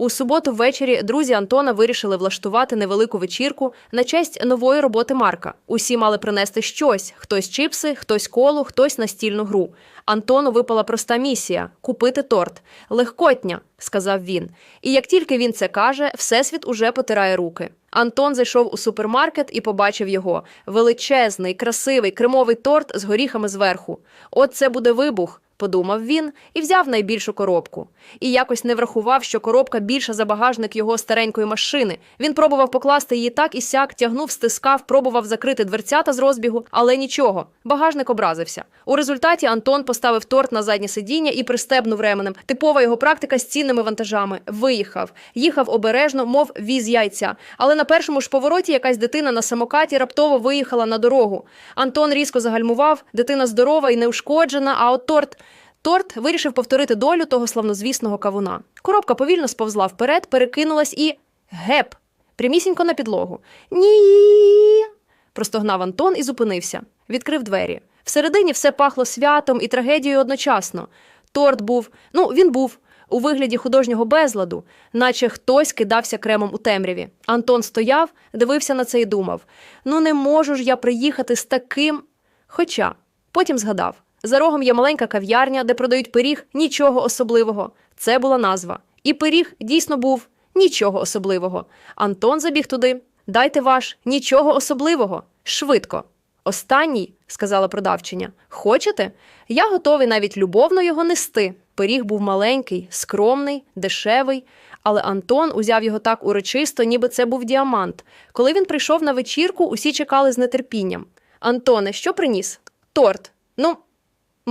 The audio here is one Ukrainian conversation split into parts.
У суботу ввечері друзі Антона вирішили влаштувати невелику вечірку на честь нової роботи Марка. Усі мали принести щось: хтось чіпси, хтось колу, хтось настільну гру. Антону випала проста місія купити торт. Легкотня, сказав він. І як тільки він це каже, всесвіт уже потирає руки. Антон зайшов у супермаркет і побачив його величезний, красивий кремовий торт з горіхами зверху. От це буде вибух. Подумав він і взяв найбільшу коробку. І якось не врахував, що коробка більша за багажник його старенької машини. Він пробував покласти її так і сяк, тягнув, стискав, пробував закрити дверцята з розбігу, але нічого. Багажник образився. У результаті Антон поставив торт на заднє сидіння і пристебнув ременем. Типова його практика з цінними вантажами. Виїхав. Їхав обережно, мов віз яйця. Але на першому ж повороті якась дитина на самокаті раптово виїхала на дорогу. Антон різко загальмував. Дитина здорова і неушкоджена, а от торт. Торт вирішив повторити долю того славнозвісного кавуна. Коробка повільно сповзла вперед, перекинулась і геп! Прямісінько на підлогу. Ні. простогнав Антон і зупинився. Відкрив двері. Всередині все пахло святом і трагедією одночасно. Торт був, ну він був у вигляді художнього безладу, наче хтось кидався кремом у темряві. Антон стояв, дивився на це і думав: ну не можу ж я приїхати з таким. Хоча потім згадав. За рогом є маленька кав'ярня, де продають пиріг нічого особливого. Це була назва. І пиріг дійсно був нічого особливого. Антон забіг туди. Дайте ваш нічого особливого. Швидко. Останній, сказала продавчиня. Хочете? Я готовий навіть любовно його нести. Пиріг був маленький, скромний, дешевий, але Антон узяв його так урочисто, ніби це був діамант. Коли він прийшов на вечірку, усі чекали з нетерпінням. Антоне, що приніс? Торт. Ну,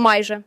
майже.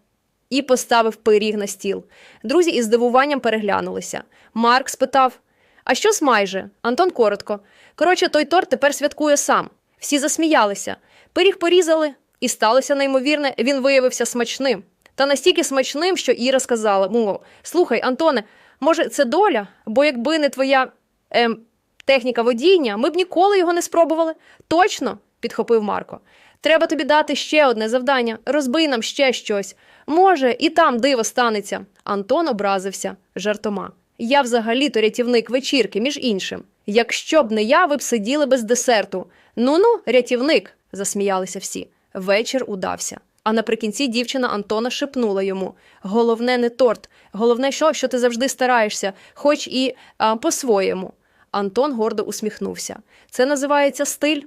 І поставив пиріг на стіл. Друзі із здивуванням переглянулися. Марк спитав: А що з майже? Антон коротко. Коротше, той торт тепер святкує сам. Всі засміялися. Пиріг порізали, і сталося неймовірне, він виявився смачним. Та настільки смачним, що Іра сказала: мов, слухай, Антоне, може, це доля? Бо якби не твоя ем, техніка водіння, ми б ніколи його не спробували. Точно, підхопив Марко. Треба тобі дати ще одне завдання. Розбий нам ще щось. Може, і там диво станеться. Антон образився жартома. Я взагалі-то рятівник вечірки, між іншим. Якщо б не я, ви б сиділи без десерту. Ну ну, рятівник, засміялися всі. Вечір удався. А наприкінці дівчина Антона шепнула йому: головне, не торт, головне, що, що ти завжди стараєшся, хоч і по-своєму. Антон гордо усміхнувся. Це називається стиль.